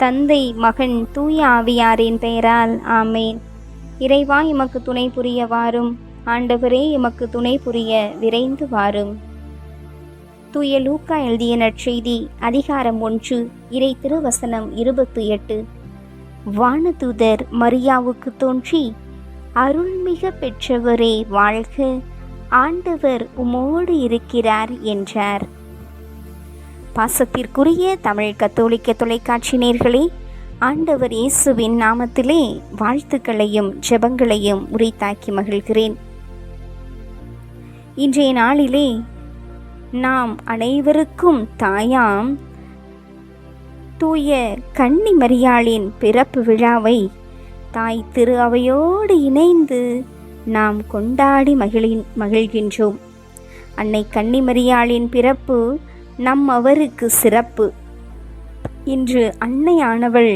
தந்தை மகன் தூய ஆவியாரின் பெயரால் ஆமேன். இறைவா எமக்கு துணை புரிய வாரும். ஆண்டவரே எமக்கு துணை புரிய விரைந்து வாரும். தூய லூக்கா எழுதிய நற்செய்தி அதிகாரம் ஒன்று இறை திருவசனம் இருபத்து எட்டு. வானதூதர் மரியாவுக்கு தோன்றி அருள்மிக பெற்றவரே வாழ்க. ஆண்டவர் உமோடு இருக்கிறார் என்றார். பாசத்திற்குரிய தமிழ் கத்தோலிக்க தொலைக்காட்சி நேர்களே ஆண்டவர் இயேசுவின் நாமத்திலே வாழ்த்துக்களையும் ஜெபங்களையும் உரித்தாக்கி மகிழ்கிறேன். இன்றைய நாளிலே நாம் அனைவருக்கும் தாயாம் தூய கன்னி மரியாளின் பிறப்பு விழாவை தாய் திரு அவையோடு இணைந்து நாம் கொண்டாடி மகிழின் மகிழ்கின்றோம். அன்னை கன்னிமரியாளின் பிறப்பு நம் அவருக்கு சிறப்பு. இன்று அன்னையானவள்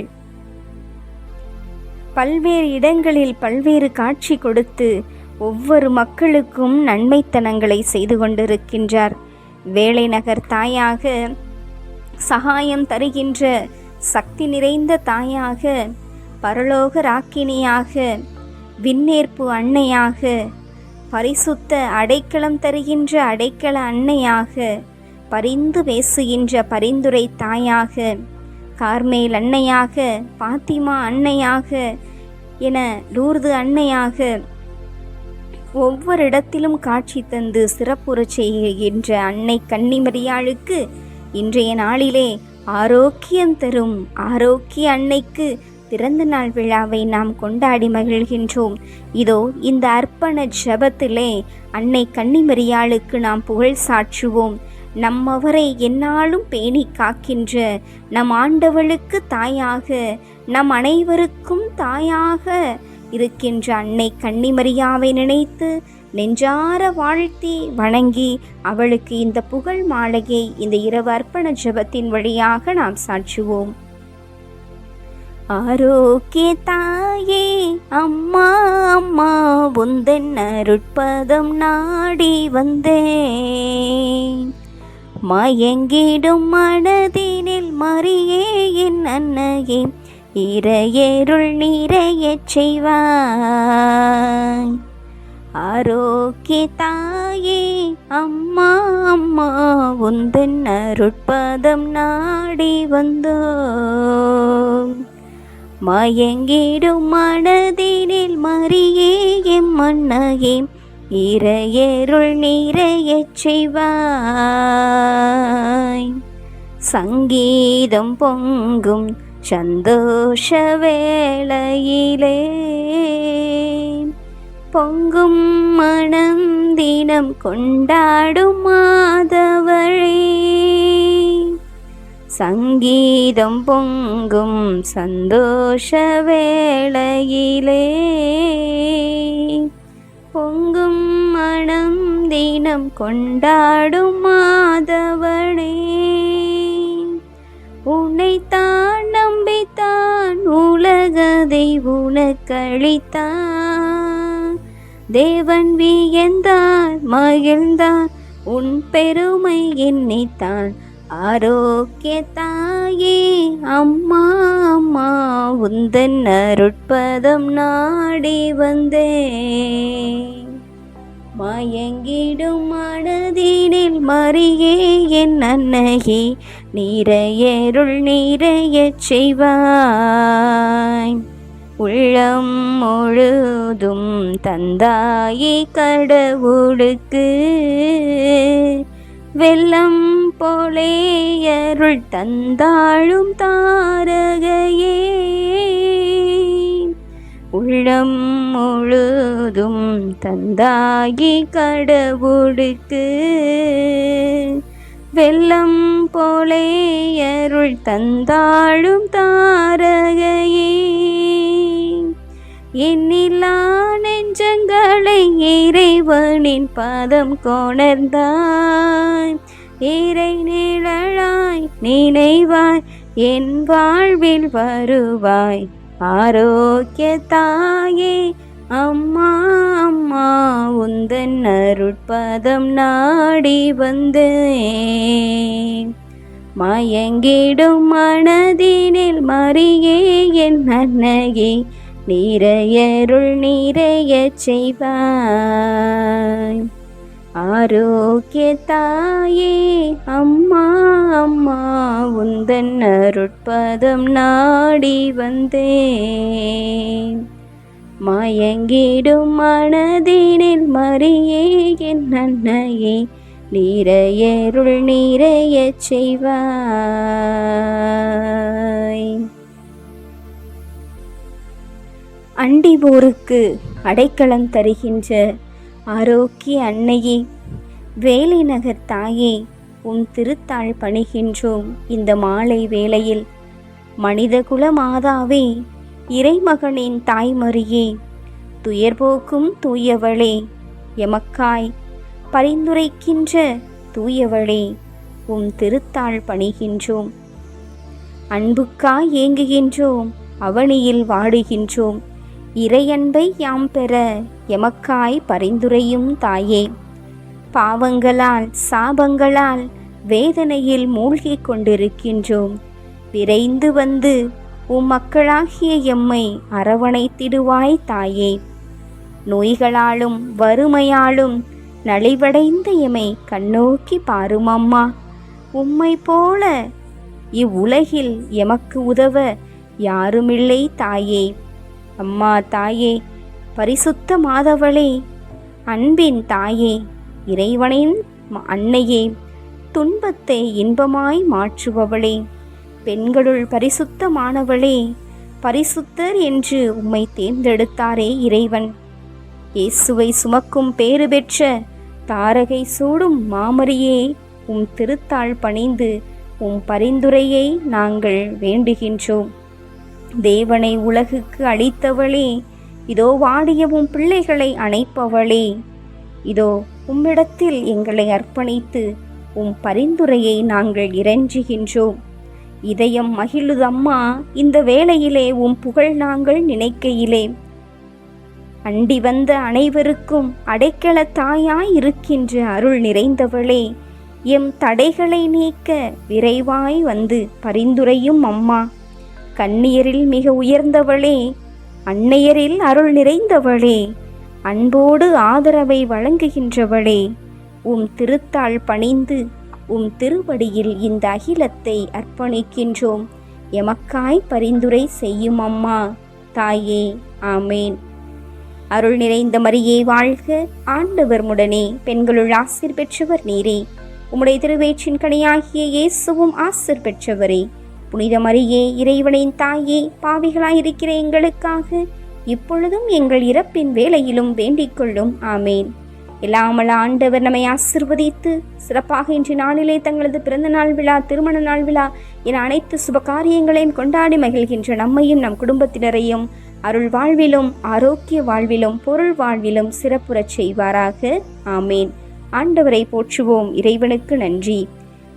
பல்வேறு இடங்களில் பல்வேறு காட்சி கொடுத்து ஒவ்வொரு மக்களுக்கும் நன்மைத்தனங்களை செய்து கொண்டிருக்கின்றார். வேலை நகர் தாயாக சகாயம் தருகின்ற சக்தி நிறைந்த தாயாக பரலோக ராக்கினியாக விண்ணேற்பு அன்னையாக பரிசுத்த அடைக்கலம் தருகின்ற அடைக்கல அன்னையாக பரிந்து பேசுகின்ற பரிந்துரை தாயாக கார்மேல் அன்னையாக பாத்திமா அன்னையாக என லூர்து அன்னையாக ஒவ்வொரு இடத்திலும் காட்சி தந்து சிறப்புறச் செய்கின்ற அன்னை கன்னிமரியாளுக்கு இன்றைய நாளிலே ஆரோக்கியம் தரும் ஆரோக்கிய அன்னைக்கு பிறந்த நாள் விழாவை நாம் கொண்டாடி மகிழ்கின்றோம். இதோ இந்த அர்ப்பண ஜபத்திலே அன்னை கன்னிமரியாளுக்கு நாம் புகழ் சாற்றுவோம். நம்மவரை என்னாலும் பேணி காக்கின்ற நம் ஆண்டவளுக்கு தாயாக நம் அனைவருக்கும் தாயாக இருக்கின்ற அன்னை கன்னிமரியாவை நினைத்து நெஞ்சார வாழ்த்தி வணங்கி அவளுக்கு இந்த புகழ் மாலையை இந்த இரவு அர்ப்பண ஜபத்தின் வழியாக நாம் சாற்றுவோம். ஆரோக்கிய தாயே அம்மா அம்மா உந்தன் அருட்பதம் நாடி வந்தேன். மயங்கிடும் மனதினில் மறியே என் அன்னையே. இறையருள் நிறையச் செய்வாய். ஆரோக்கிய தாயே அம்மா அம்மா உந்தன் அருட்பதம் நாடி வந்தோம். மயங்கிடும் மனதினில் மறியே எம் அன்னையே. இரையேருள் நிறையச் செய்வாய். சங்கீதம் பொங்கும் சந்தோஷ வேளையிலே பொங்கும் மனம் தினம் கொண்டாடும் மாதவழே. சங்கீதம் பொங்கும் சந்தோஷ வேளையிலே தினம் கொண்டாடும் மாதவனே. உன்னைத்தான் நம்பித்தான் உலகதை உனக்களித்தான். தேவன் வியந்தார் மகிழ்ந்தார் உன் பெருமை எண்ணித்தான். ஆரோக்கிய தாயே அம்மா அம்மா உந்தன் அருட்பதம் நாடி வந்தேன். மயங்கிடும் மனதினில் மறியே என் அன்னையே நிறையருள் நிறைய செய்வாய். உள்ளம் முழுதும் தந்தாயே கடவுளுக்கு. வெள்ளம் போலே அருள் தந்தாழும் தாரகையே உள்ளம் முழுதும் தந்தாகி கடவுடுக்கு வெள்ளம் போலே அருள் தந்தாழும் தாரகையே. எண்ணிலா நெஞ்சங்களை இறைவனின் பாதம் கொணர்ந்தாய். இறை நிழலாய் நினைவாய் என் வாழ்வில் வருவாய். ஆரோக்கிய தாயே அம்மா அம்மா உந்தன் அருட்பதம் நாடி வந்தேன். மயங்கிடும் மனதினில் மறியே என் அன்னையே நிறையருள் நிறைய செய்வாய். ஆரோக்கிய தாயே அம்மா அம்மா உந்தன் அருட்பதம் நாடி வந்தேன். மயங்கிடும் மனதினில் மறியே என் அன்னையே நிறையருள் நிறைய செய்வாய். அண்டிபோருக்கு அடைக்கலம் தருகின்ற ஆரோக்கிய அன்னையே வேலை நகர் தாயே உன் திருத்தாள் பணிகின்றோம் இந்த மாலை வேளையில். மனிதகுல மாதாவே இறைமகனின் தாய்மறியே துயர்போக்கும் தூயவளே எமக்காய் பரிந்துரைக்கின்ற தூயவளே உம் திருத்தாள் பணிகின்றோம். அன்புக்காய் ஏங்குகின்றோம் அவனியில் வாடுகின்றோம் இறையன்பை யாம் பெற எமக்காய் பரிந்துரையும் தாயே. பாவங்களால் சாபங்களால் வேதனையில் மூழ்கிக் கொண்டிருக்கின்றோம். விரைந்து வந்து உம் மக்களாகிய எம்மை அரவணைத்திடுவாய் தாயே. நோய்களாலும் வறுமையாலும் நலிவடைந்த எமை கண்ணோக்கி பாரும் அம்மா உம்மை போல இவ்வுலகில் எமக்கு உதவ யாருமில்லை தாயே. அம்மா தாயே பரிசுத்த மாதவளே. அன்பின் தாயே இறைவனின் அன்னையே துன்பத்தை இன்பமாய் மாற்றுபவளே. பெண்களுள் பரிசுத்தமானவளே பரிசுத்தர் என்று உம்மை தேர்ந்தெடுத்தாரே இறைவன். இயேசுவை சுமக்கும் பேறு பெற்ற தாரகை சூடும் மாமரியே உம் திருத்தாள் பணிந்து உம் பரிந்துரையை நாங்கள் வேண்டுகின்றோம். தேவனை உலகுக்கு அளித்தவளே இதோ வாடிய உம் பிள்ளைகளை அணைப்பவளே. இதோ உம்மிடத்தில் எங்களை அர்ப்பணித்து உம் பரிந்துரையை நாங்கள் இறைஞ்சுகின்றோம் இதயம் மகிழுதம்மா இந்த வேளையிலே உம் புகழ் நாங்கள் நினைக்கையிலே. அண்டி வந்த அனைவருக்கும் அடைக்கல தாயாய் இருக்கின்ற அருள் நிறைந்தவளே எம் தடைகளை நீக்க விரைவாய் வந்து பரிந்துரையும் அம்மா. கண்ணியரில் மிக உயர்ந்தவளே அன்னையரில் அருள் நிறைந்தவளே அன்போடு ஆதரவை வழங்குகின்றவளே உம் திருத்தாள் பணிந்து உம் திருவடியில் இந்த அகிலத்தை அர்ப்பணிக்கின்றோம். எமக்காய் பரிந்துரை செய்யும் அம்மா தாயே ஆமேன். அருள் நிறைந்த மரியே வாழ்க ஆண்டவர் முடனே பெண்களுள் ஆசிர் பெற்றவர் நீரே. உம்முடைய திருவேற்றின் கனியாகிய இயேசுவும் ஆசிர் பெற்றவரே. புனித மரியே இறைவனின் தாயே பாவிகளாயிருக்கிற எங்களுக்காக இப்பொழுதும் எங்கள் இறப்பின் வேலையிலும் வேண்டிக் கொள்ளும். ஆமேன். இல்லாமல் ஆண்டவர் நம்மை ஆசிர்வதித்து சிறப்பாக இன்று நாளிலே தங்களது பிறந்த நாள் விழா திருமண நாள் விழா என அனைத்து சுப காரியங்களையும் கொண்டாடி மகிழ்கின்ற நம்மையும் நம் குடும்பத்தினரையும் அருள் வாழ்விலும் ஆரோக்கிய வாழ்விலும் பொருள் வாழ்விலும் சிறப்புறச் செய்வாராக. ஆமேன். ஆண்டவரை போற்றுவோம். இறைவனுக்கு நன்றி.